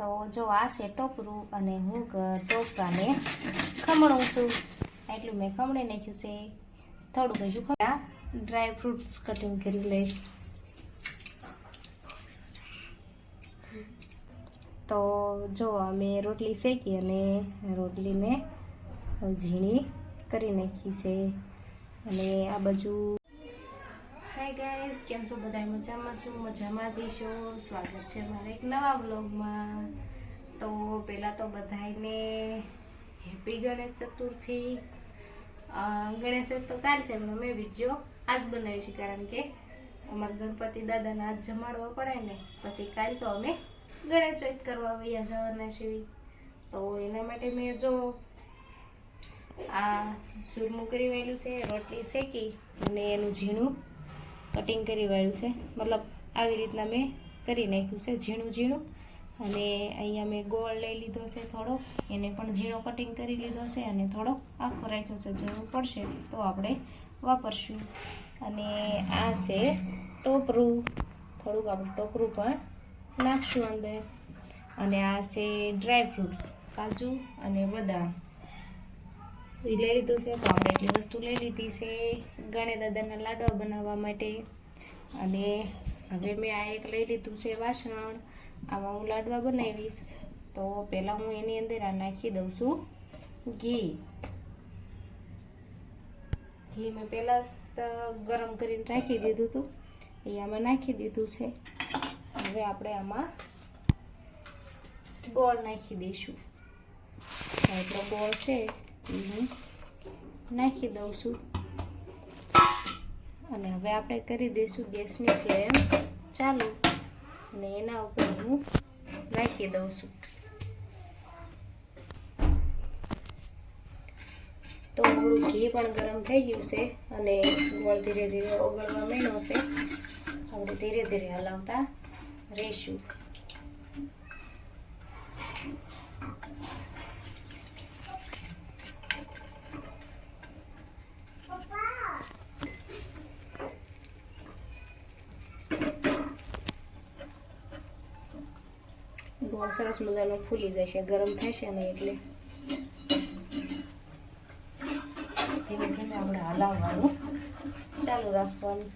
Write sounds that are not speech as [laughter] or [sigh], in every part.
તો જો આ છે ટોપરું અને હું ટોપરાને ખમણું છું. એટલું મેં ખમણી નાખ્યું છે. થોડુંક હજુ ખમણા. ડ્રાય ફ્રૂટ્સ કટિંગ કરી લઈશ. તો જો અમે રોટલી શેકી અને રોટલીને ઝીણી કરી નાખી છે. અને આ બાજુ હાય ગાઈસ કેમ છો બધા મજામાં છું, મજામાં જઈશો સ્વાગત છે મારા એક નવા બ્લોગમાં તો પહેલાં તો બધાને હેપી ગણેશ ચતુર્થી. ગણેશ તો કાલ છે, પણ મેં વીડિયો આજ બનાવ્યું છે, કારણ કે અમારા ગણપતિ દાદાને આજ જમાડવા પડે ને, પછી કાલ તો અમે ગણેશ ચોથ કરવા વૈયા જવાના છીએ. તો એના માટે મેં જો આ સૂરમું કરી વેલું છે, રોટલી શેકી અને એનું ઝીણું કટિંગ કરી વાળ્યું છે. મતલબ આવી રીતના મેં કરી નાખ્યું છે, ઝીણું ઝીણું. અને અહીંયા મેં ગોળ લઈ લીધો છે થોડો. એને પણ ઝીણો કટિંગ કરી લીધો છે અને થોડો આખો રાખ્યો છે. જરૂર પડશે તો આપણે વાપરશું. અને આ છે ટોપરું. થોડુંક આપણે ટોપરું પણ નાખશું અંદર. અને આ છે ડ્રાય ફ્રૂટ્સ કાજુ અને બદામ. એ લઈ લીધું છે તો આપણે એટલી વસ્તુ લઈ લીધી છે ગણે દાદાના લાડવા બનાવવા માટે. અને હવે મેં આ એક લઈ લીધું છે વાસણ. આમાં હું લાડવા બનાવીશ. તો પહેલાં હું એની અંદર આ નાખી દઉં છું ઘી. ઘી મેં પહેલાં ગરમ કરીને રાખી દીધું હતું. એ આમાં નાખી દીધું છે. હવે આપણે આમાં ગોળ નાખી દઈશું. આપણો ગોળ છે. હું નાખી દઉં છું. અને હવે આપણે કરી દઈશું ગેસની ફ્લેમ ચાલુ. અને એના ઉપર હું નાખી દઉં છું. તો આપણું ઘી પણ ગરમ થઈ ગયું છે અને ગોળ ધીરે ધીરે ઓગળવા માંડ્યો છે. આપણે ધીરે ધીરે હલાવતા રહીશું ગોળ સરસ મજાનો ફૂલી જશે ગરમ થશે ને એટલે. ધીમે ધીમે આપણે હલાવવાનું. ચાલુ રાખવાનું.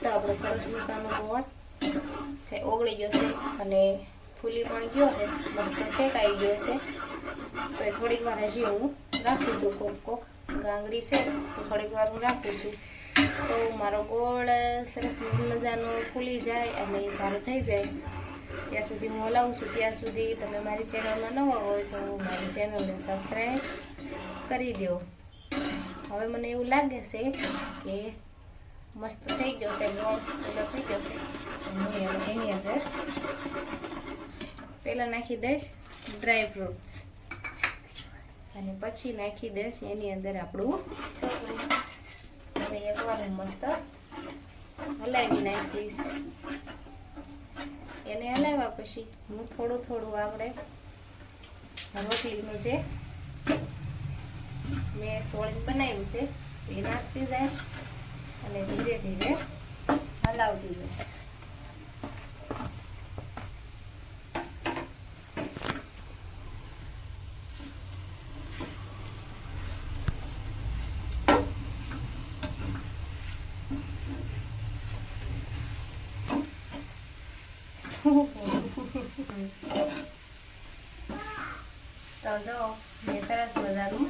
તો આપણો સરસ મસાનો ગોળ ઓગળી ગયો છે અને ફૂલી પણ ગયો છે મસ્ત શેકાઈ ગયો છે. તો થોડીક વાર હજી હું રાખું છું કોક કોક ગાંગડી છે તો થોડીક વાર હું રાખું છું. તો મારો ગોળ સરસ મજાનો ફૂલી જાય અને સારું થઈ જાય. ત્યાં સુધી હું હલાવું છું. ત્યાં સુધી તમે મારી ચેનલમાં નવા હોય તો મારી ચેનલને સબસ્ક્રાઈબ કરી દો. હવે મને એવું લાગે છે કે મસ્ત થઈ ગયો છે ગોળ. પેલો થઈ ગયો છે. એની અંદર પહેલાં નાખી દઈશ ડ્રાય ફ્રૂટ્સ. અને પછી નાખી દઈશ એની અંદર આપણું હવે એકવાર હું મસ્ત હલાવી નાખીશ એને હલાવ્યા પછી હું થોડું થોડું આપણે રોટલીનું જે મેં સોળીને બનાવ્યું છે એ નાખતી જઈશ અને ધીરે ધીરે હલાવતી જઈશ. શું તો જો, મેં સરસ મજાનું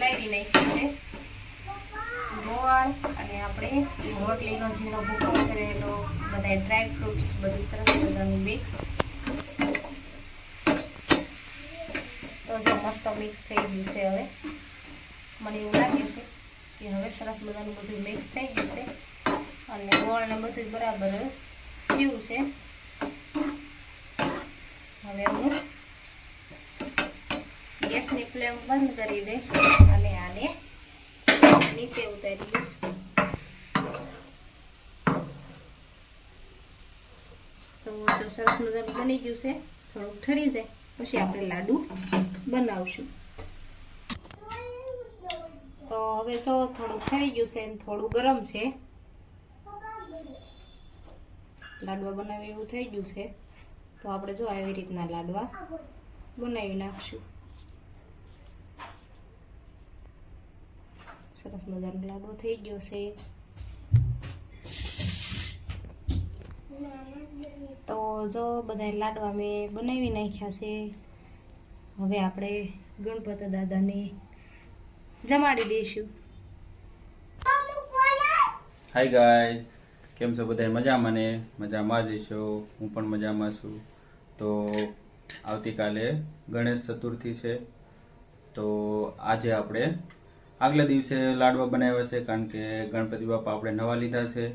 લઈ નાખ્યું છે. ગોળ અને આપણે રોટલીનો ઝીણો ભૂકો કરેલો બધા ડ્રાય ફ્રૂટ્સ બધું સરસ મજાનું મિક્સ તો જો, મસ્ત મિક્સ થઈ ગયું છે હવે. મને એવું લાગે છે કે હવે સરસ મજાનું બધું મિક્સ થઈ ગયું છે. અને ગોળ ને બધું બરાબર જ થયું છે. હવે હું ગેસની ફ્લેમ બંધ કરી દઈશ અને આને નીચે ઉતારી દઈશ. તો જો સરસ મજાનું બની ગયું છે, થોડુંક ઠરી જાય, પછી આપણે લાડુ બનાવશું. તો હવે જો થોડું ઠરી ગયું છે ને થોડું ગરમ છે. લાડવા બનાવે એવું થઈ ગયું છે. તો આપણે જો આવી રીતના લાડવા બનાવી નાખશું. સરસ મજાનો લાડવો થઈ ગયો છે. તો જો બધા લાડવા મેં બનાવી નાખ્યા છે. હવે આપણે ગણપત દાદાને જમાડી દઈશું. હાય ગાઈઝ કેમ છો બધા મજામાં ને? મજામાં જ છો? હું પણ મજામાં છું. તો આવતીકાલે ગણેશ ચતુર્થી છે. તો આજે આપણે આગલા દિવસે લાડવા બનાવ્યા છે, કારણ કે ગણપતિ બાપા આપણે નવા લીધા છે.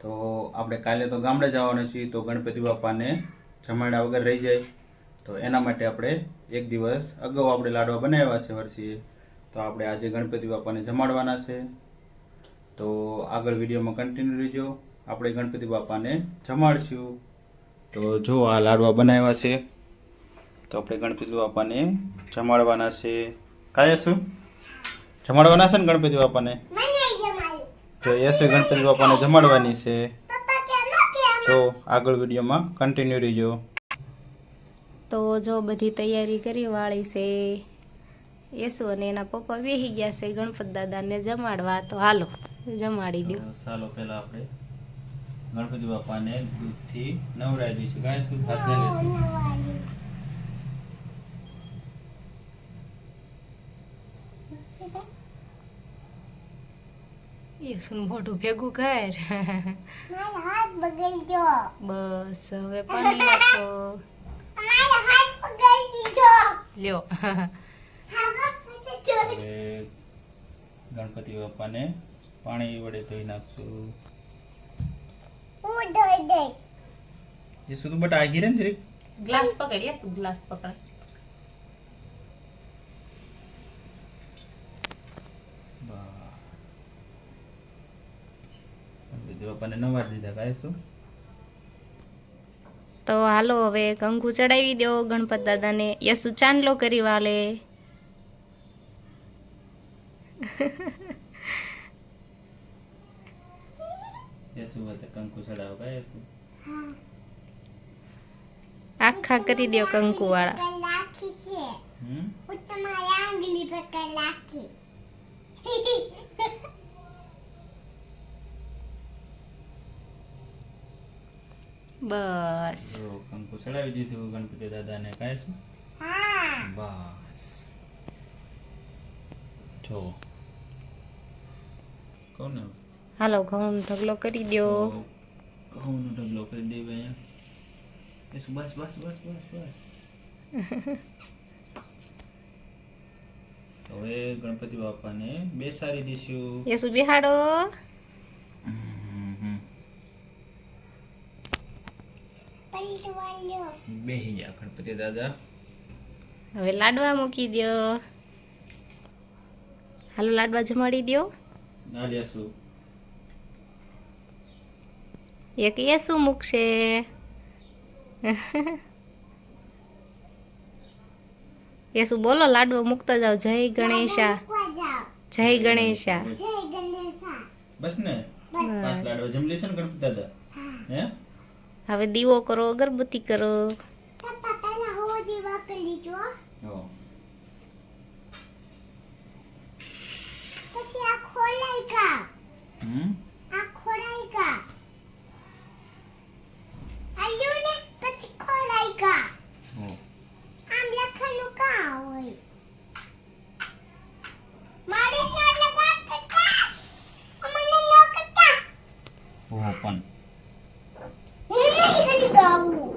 તો આપણે કાલે તો ગામડે જવાના છીએ, તો ગણપતિ બાપાને જમાડ્યા વગર રહી જાય. તો એના માટે આપણે એક દિવસ અગાઉ આપણે લાડવા બનાવ્યા છે વર્ષીએ તો આપણે આજે ગણપતિ બાપાને જમાડવાના છે. તો આગળ વિડીયોમાં કન્ટિન્યુ રહેજો. આપણે ગણપતિ બાપાને જમાડશું. તો જો આ લાડવા બનાવ્યા છે, તો આપણે ગણપતિ બાપાને જમાડવાના છે. કાયા શું જમાડવાના છે ને ગણપતિ બાપાને? તો યશે ગણપતિ બાપાને જમાડવાની છે. તો આગળ વિડીયોમાં કન્ટિન્યુ રહેજો. તો જો બધી તૈયારી કરી વાળી છે એસુ અને એના પપ્પા બેસી ગયા છે ગણપત દાદાને જમાડવા. તો હાલો. જમાડી દો ચાલો પહેલા આપણે ગણપતિ બાપાને દૂધથી નવડાવી દઈશું. ગાય શું હાથે લેશું યેસુનું મોઢું ભેગું કર. મારો હાથ બગડજો. બસ હવે પાણી નાખો. હાથ બગડી દીધો લ્યો હવે ગણપતિ બાપાને પાણી વડે ધોઈ નાખશું. હું દે શું બટ આગી રહે ને જરીક? ગ્લાસ પકડ યસ ગ્લાસ પકડ. બસ. ગણપતિ બાપાને નવા દીધા કાંઈ શું? તો હાલો હવે કંકુ ચડાવી દો ગણપત દાદાને. યસુ ચાંદલો કરી વાલે. એ શું હતું કંકુ ચડાવો કાંઈ શું આખા કરી દો કંકુ વાળા લાખી છે હમ હું તમારી આંગળી પર લાખી બસ જો કંકુ ચડાવી દીધું ગણપતિ દાદાને કાંઈ શું હા બસ જો કહું ને હાલો ઘઉં ઢગલો કરી દો ઘઉંનો ઢગલો કરી દે બે બસ બસ બસ બસ બસ. [laughs] હવે ગણપતિ બાપાને બેસાડી દઈશું. યસુ બિહાડો. બેહી ગયા ગણપતિ દાદા. હવે લાડવા મૂકી દો હાલો લાડવા જમાડી દો ના લેશું એક યેસુ મૂકશે [laughs] યેસુ બોલો લાડવો મૂકતા જાઓ. જય ગણેશા. જય ગણેશા. જય બસ ને? પાંચ લાડવા. જમી લેશે ને ગણપતિ દાદા? હે. હવે દીવો કરો અગરબત્તી કરો. પપ્પા પહેલા હો દીવા કરી લીધો હો. પછી આ ખોલાઈ કા હમ આ ખોલાઈ કા આલ્યું ને પછી ખોલાઈ કા હો. આમ લખવાનું કા હોય મારે ના લગા કરતા અમને ન કરતા હો પણ હું નહીં કરી ગાવું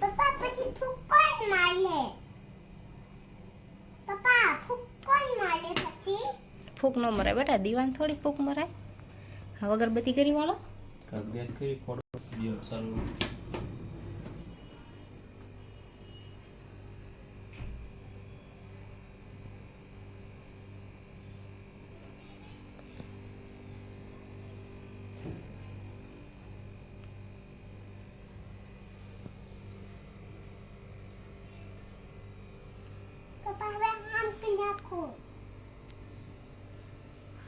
પપ્પા પછી ફૂક કોણ મારે પપ્પા ફૂક કોણ મારે પછી ફૂક ન મરાય. બેટા દીવાન થોડી ફૂક મરાય. હવે અગરબત્તી કરી વાળો. કરી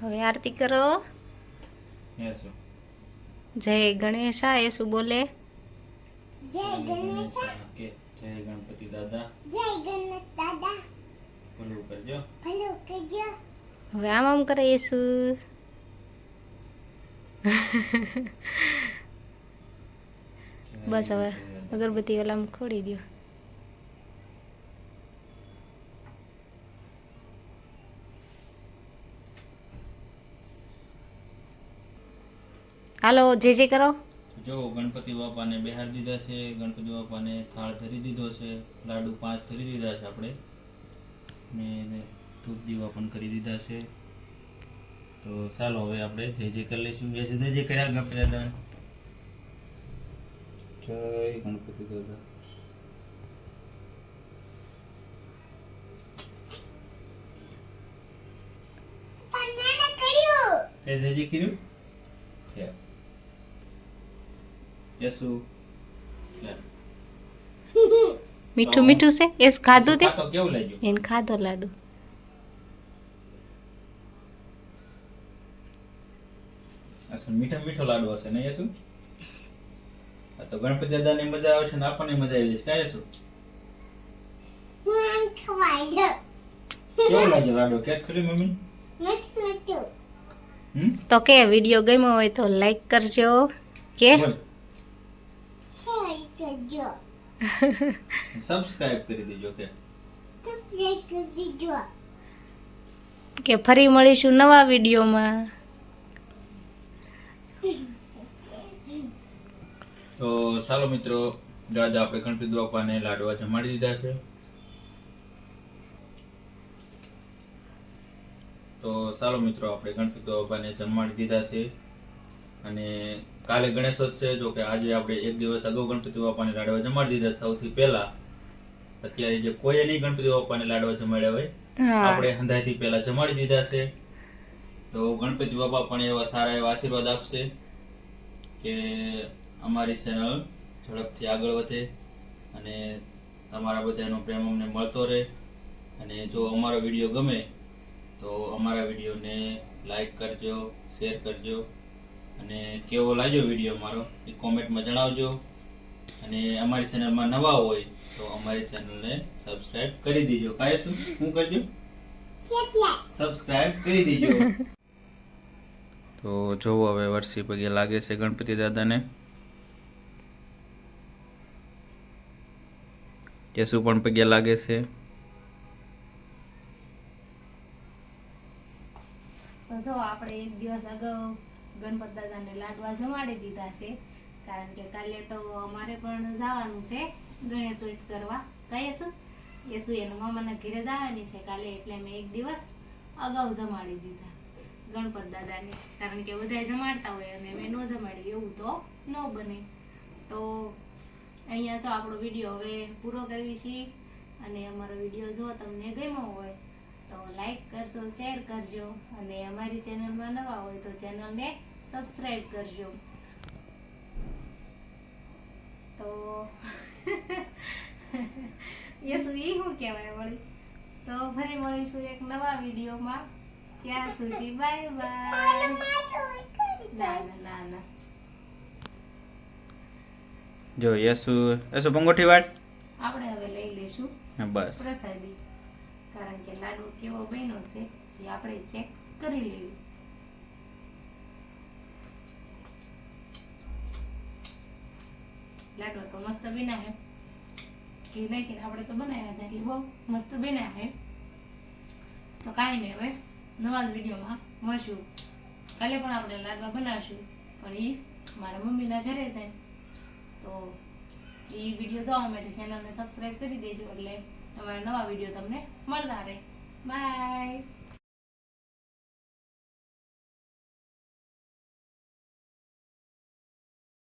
હવે આરતી કરો. જય ગણેશા શું બોલે? જય ગણેશા. જય ગણપતિ દાદા. જય ગણપતિ દાદા. ભલું કરજો. ભલું કરજો. હવે આમ આમ કરે એ બસ હવે અગરબત્તી ઓલામાં ખોડી દો હાલો જે જે કરો. જો ગણપતિ બાપાને બેહાર દીધા છે ગણપતિ બાપાને થાળ ધરી દીધો છે લાડુ પાંચ ધરી દીધા છે આપણે. ને એને ધૂપ દીવા પણ કરી દીધા છે. તો ચાલો હવે આપણે જે જે કરી લઈશું જે જે જે કર્યા ગણપતિ દાદા. જય ગણપતિ દાદા. તે કર્યું? છે. યસુ મીઠું મીઠું છે? એસ ખાધું તે? કેવું લાગ્યું? એને ખાધો લાડુ. મીઠો મીઠો લાડુ હશે ને યસુ? આ તો ગણપતિ દાદાની મજા આવશે ને આપણને મજા આવી જશે હું આમ કેવું લાગ્યું લાડુ? કે ખરી મમ્મી? તો કે વીડિયો ગમ્યો હોય તો લાઈક કરજો. કે? કરજો સબસ્ક્રાઇબ [laughs] કરી દેજો કે. સબસ્ક્રાઇબ કરજો કે ફરી મળીશું નવા વિડીયોમાં. તો ચાલો મિત્રો દાદા આપણે ગણપતિ બાપાને લાડવા જમાડી દીધા છે. તો ચાલો મિત્રો આપણે ગણપતિ બાપાને જમાડી દીધા છે. અને કાલે ગણેશોત્સવ છે જો કે આજે આપણે એક દિવસ અગાઉ ગણપતિ બાપાને લાડવા જમાડી દીધા સૌથી પહેલા અત્યારે જે કોઈ નહીં ગણપતિ બાપાને લાડવા જમાડ્યા હોય આપણે હંધાઈથી પહેલા જમાડી દીધા છે. તો ગણપતિ બાપા પણ એવા સારા એવા આશીર્વાદ આપશે કે અમારી ચેનલ ઝડપથી આગળ વધે અને તમારા બધાનો પ્રેમ અમને મળતો રહે. અને જો અમારો વીડિયો ગમે તો અમારા વિડીયોને લાઈક કરજો શેર કરજો. અને કેવો લાગ્યો વીડિયો મારો? એ કોમેન્ટમાં જણાવજો. અને અમારી ચેનલમાં નવા હોય તો અમારી ચેનલને સબસ્ક્રાઇબ કરી દેજો. કાય શું? શું કરજો? સબસ્ક્રાઇબ કરી દેજો. [laughs] તો જોવો હવે વર્ષી પગે લાગે છે ગણપતિ દાદાને. કેસુ પણ પગે લાગે છે. તો જો આપણે એક દિવસ અગાઉ ગણપત દાદાને લાડવા જમાડી દીધા છે. કારણ કે કાલે તો અમારે પણ જવાનું છે ગણેશ ચોથ કરવા. કહીએ શું યેસુ એના મામાના ઘરે જવાની છે કાલે એટલે મેં એક દિવસ અગાઉ જમાડી દીધા ગણપત દાદાને કારણ કે બધાય જમાડતા હોય અને મેં ન જમાડ્યું એવું તો ન બને. તો અહીંયા જો આપણો વીડિયો હવે પૂરો કરવી છીએ અને અમારો વીડિયો જો તમને ગમ્યો હોય તો લાઈક કરજો, શેર કરજો અને અમારી ચેનલમાં નવા હોય તો ચેનલને સબસ્ક્રાઈબ કરજો. તો [laughs] એ શું કહેવાય વળી? તો ફરી મળીશું એક નવા વિડીયોમાં. ત્યાં સુધી બાય બાય. ના ના ના જો યસુ યસુ પંગોઠી વાટ આપણે હવે લઈ લઈશું. બસ. પ્રસાદી. કારણ કે લાડુ કેવો બન્યો છે એ આપણે ચેક કરી લેવું લાડુ તો મસ્ત બન્યા હે. ઘી નાખીને આપણે તો બનાવ્યા હતા એટલે બહુ મસ્ત બન્યા હે. તો કાંઈ નહીં હવે નવા જ વિડીયોમાં મળશું. કાલે પણ આપણે લાડવા બનાવશું. પણ એ મારા મમ્મીના ઘરે છે. તો એ વીડિયો જોવા માટે ચેનલને સબસ્ક્રાઈબ કરી દેજો એટલે તમારા નવા વીડિયો તમને મળતા રહે. બાય